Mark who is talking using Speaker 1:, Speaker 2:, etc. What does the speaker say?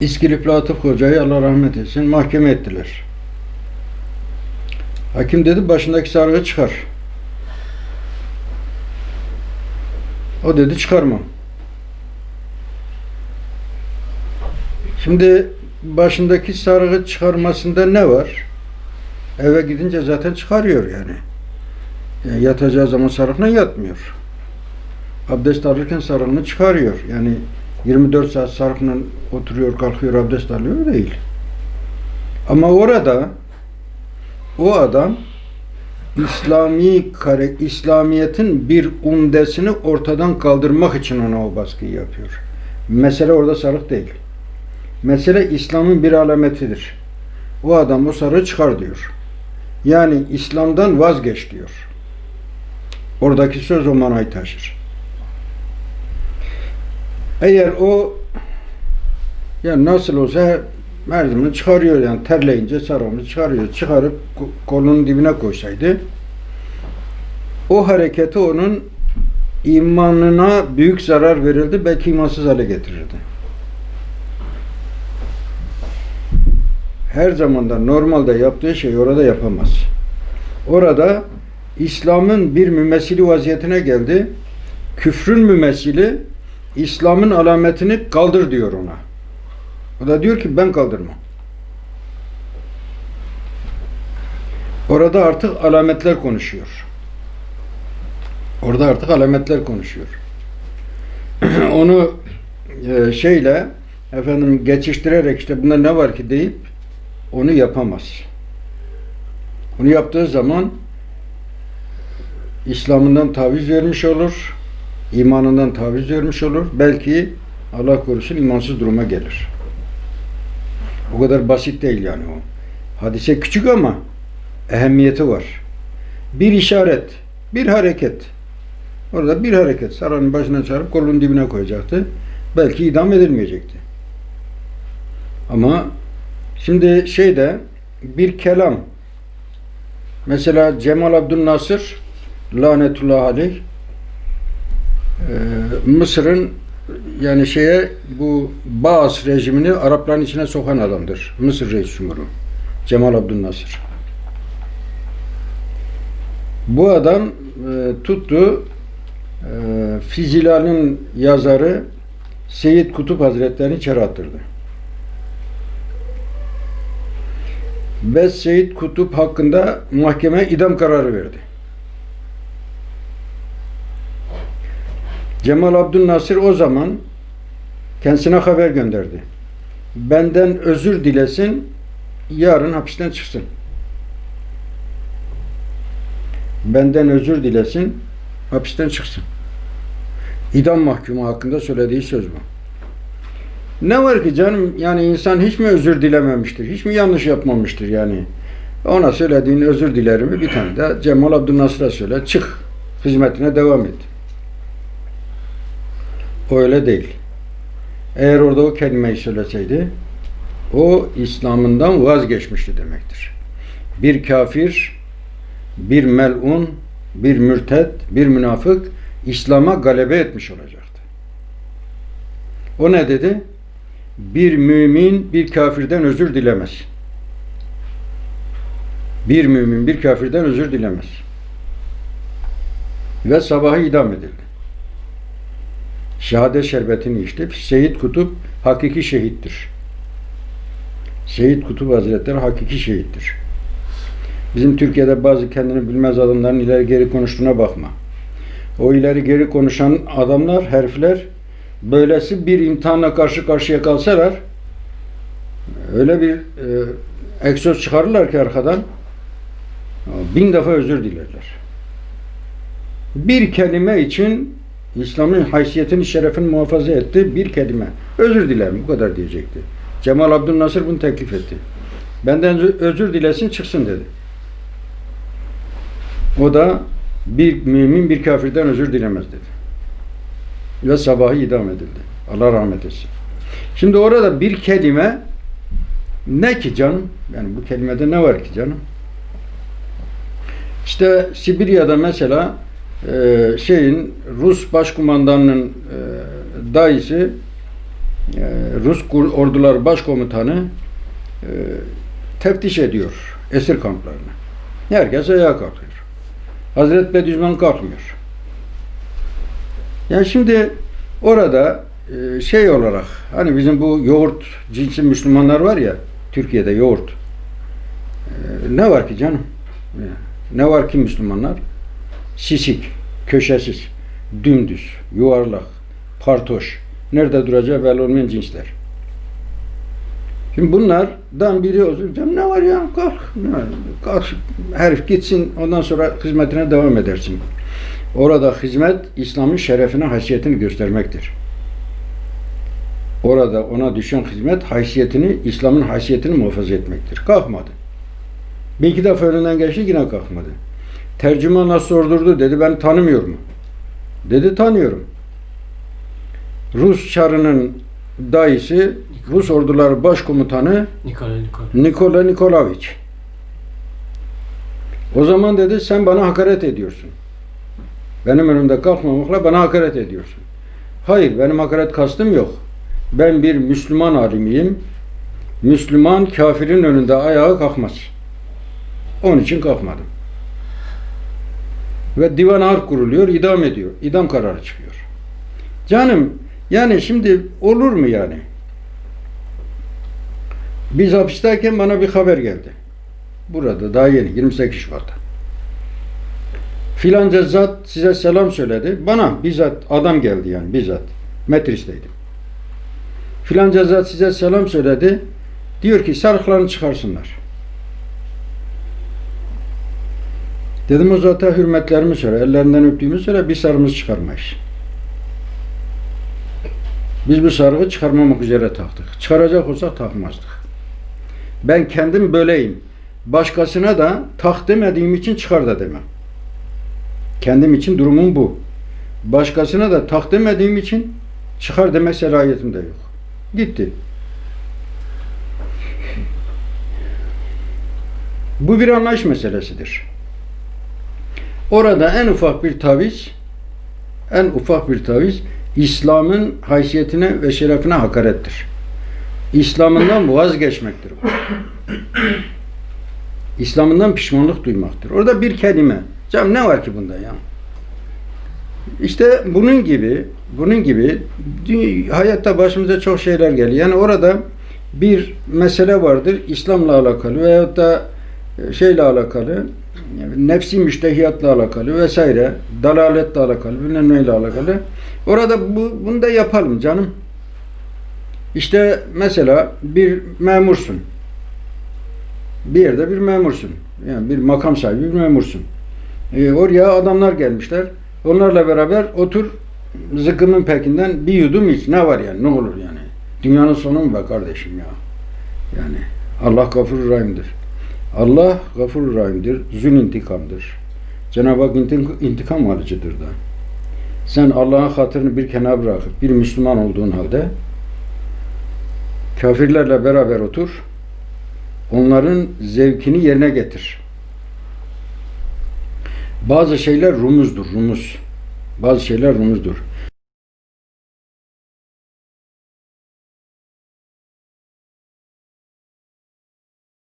Speaker 1: İskilipli Atıf Hoca'yı Allah rahmet etsin mahkeme ettiler. Hakim dedi başındaki sarığı çıkar. O dedi çıkarmam. Şimdi başındaki sarığı çıkarmasında ne var? Eve gidince zaten çıkarıyor yani. Yani yatacağı zaman sarıkla yatmıyor. Abdest alırken sarığını çıkarıyor. Yani 24 saat sarıkla oturuyor, kalkıyor, abdest alıyor değil. Ama orada o adam İslami kare, İslamiyet'in bir umdesini ortadan kaldırmak için ona o baskıyı yapıyor. Mesele orada sarık değil. Mesele İslam'ın bir alametidir. O adam o sarığı çıkar diyor. Yani İslam'dan vazgeç diyor. Oradaki söz o manayı taşır. Eğer o yani nasıl olsa merdiveni çıkarıyor yani terleyince sarığını çıkarıyor. Çıkarıp ko- kolunun dibine koysaydı o hareketi onun imanına büyük zarar verildi. Belki imansız hale getirirdi. Her zamanda normalde yaptığı şeyi orada yapamaz. Orada İslam'ın bir mümessili vaziyetine geldi. Küfrün mümessili İslam'ın alametini kaldır diyor ona. O da diyor ki ben kaldırmam. Orada artık alametler konuşuyor. Orada artık alametler konuşuyor. Onu e, şeyle efendim geçiştirerek işte bunda ne var ki deyip onu yapamaz. Onu yaptığı zaman İslam'ından taviz vermiş olur, imanından taviz vermiş olur. Belki Allah korusun imansız duruma gelir. O kadar basit değil yani o. Hadise küçük ama ehemmiyeti var. Bir işaret, bir hareket. Orada bir hareket. Saranın başına çağırıp kolunun dibine koyacaktı. Belki idam edilmeyecekti. Ama şimdi şeyde bir kelam mesela Cemal Abdülnasır lanetullah aleyh Mısır'ın yani şeye bu Baas rejimini Arapların içine sokan adamdır. Mısır Reis Cumhuru. Cemal Abdülnasır. Bu adam e, tuttu e, Fizilal'in yazarı Seyyid Kutup Hazretleri'ni içeri attırdı. Ve Seyyid Kutup hakkında mahkeme idam kararı verdi. Cemal Abdülnasır o zaman kendisine haber gönderdi. Benden özür dilesin, yarın hapisten çıksın. Benden özür dilesin, hapisten çıksın. İdam mahkumu hakkında söylediği söz bu. Ne var ki canım yani insan hiç mi özür dilememiştir? Hiç mi yanlış yapmamıştır yani? Ona söylediğin özür dilerimi bir tane de Cemal Abdülnasır'a söyle. Çık. Hizmetine devam et. O öyle değil. Eğer orada o kelimeyi söyleseydi o İslam'ından vazgeçmişti demektir. Bir kafir, bir melun, bir mürted, bir münafık İslam'a galebe etmiş olacaktı. O ne dedi? Bir mümin bir kafirden özür dilemez. Bir mümin bir kafirden özür dilemez. Ve sabahı idam edildi. Şehadet şerbetini içti. Seyyid Kutup hakiki şehittir. Seyyid Kutup Hazretleri hakiki şehittir. Bizim Türkiye'de bazı kendini bilmez adamların ileri geri konuştuğuna bakma. O ileri geri konuşan adamlar, herifler böylesi bir imtihanla karşı karşıya kalsalar öyle bir e, egzoz çıkarırlar ki arkadan bin defa özür dilerler. Bir kelime için İslam'ın haysiyetini, şerefini muhafaza etti. Bir kelime. Özür dilerim. Bu kadar diyecekti. Cemal Abdülnasır bunu teklif etti. Benden özür- dilesin çıksın dedi. O da bir mümin bir kafirden özür dilemez dedi. Ve sabahı idam edildi. Allah rahmet etsin. Şimdi orada bir kelime ne ki canım? Yani bu kelimede ne var ki canım? İşte Sibirya'da mesela e, şeyin Rus başkumandanının e, dayısı e, Rus orduları başkomutanı e, teftiş ediyor esir kamplarını. Herkes ayağa kalkıyor. Hazreti Bediüzzaman kalkmıyor. Yani şimdi orada e, şey olarak hani bizim bu yoğurt cinsi Müslümanlar var ya Türkiye'de yoğurt. E, ne var ki canım? Ne var ki Müslümanlar? Sisik, köşesiz, dümdüz, yuvarlak, partoş, nerede duracağı belli olmayan cinsler. Şimdi bunlardan biri olsun. Ne var ya kalk. Kalk. Herif gitsin ondan sonra hizmetine devam edersin. Orada hizmet İslam'ın şerefine, haysiyetini göstermektir. Orada ona düşen hizmet haysiyetini, İslam'ın haysiyetini muhafaza etmektir. Kalkmadı. Bir iki defa önünden geçti yine kalkmadı. Tercümanla sordurdu dedi ben tanımıyorum. Dedi tanıyorum. Rus çarının dayısı Rus orduları başkomutanı
Speaker 2: Nikola Nikola.
Speaker 1: Nikola Nikolaevich. O zaman dedi sen bana hakaret ediyorsun. Benim önümde kalkmamakla bana hakaret ediyorsun. Hayır benim hakaret kastım yok. Ben bir Müslüman alimiyim. Müslüman kafirin önünde ayağa kalkmaz. Onun için kalkmadım. Ve divan harp kuruluyor, idam ediyor. İdam kararı çıkıyor. Canım yani şimdi olur mu yani? Biz hapisteyken bana bir haber geldi. Burada daha yeni 28 Şubat'ta. Filanca zat size selam söyledi. Bana bizzat adam geldi yani bizzat. Metris'teydim. Filanca zat size selam söyledi. Diyor ki sarıklarını çıkarsınlar. Dedim o zata hürmetlerimi söyle. Ellerinden öptüğümü söyle. Bir sarımızı çıkarmayız. Biz bu sarığı çıkarmamak üzere taktık. Çıkaracak olsak takmazdık. Ben kendim böyleyim. Başkasına da tak demediğim için çıkar da demem. Kendim için durumum bu. Başkasına da tak demediğim için çıkar deme selahiyetim de yok. Gitti. Bu bir anlayış meselesidir. Orada en ufak bir taviz, en ufak bir taviz İslam'ın haysiyetine ve şerefine hakarettir. İslam'ından vazgeçmektir bu. İslam'ından pişmanlık duymaktır. Orada bir kelime. Canım ne var ki bunda ya? İşte bunun gibi, bunun gibi hayatta başımıza çok şeyler geliyor. Yani orada bir mesele vardır İslam'la alakalı veyahut da e, şeyle alakalı, nefsi müştehiyatla alakalı vesaire, dalaletle alakalı, bilmem neyle alakalı. Orada bu, bunu da yapalım canım. İşte mesela bir memursun. Bir yerde bir memursun. Yani bir makam sahibi bir memursun. E, oraya adamlar gelmişler. Onlarla beraber otur zıkkımın pekinden bir yudum iç. Ne var yani? Ne olur yani? Dünyanın sonu mu be kardeşim ya? Yani Allah gafur rahimdir. Allah gafur rahimdir. Zün intikamdır. Cenab-ı Hak intik- intikam alıcıdır da. Sen Allah'ın hatırını bir kenara bırakıp bir Müslüman olduğun halde kafirlerle beraber otur. Onların zevkini yerine getir. Bazı şeyler rumuzdur, rumuz. Bazı şeyler rumuzdur.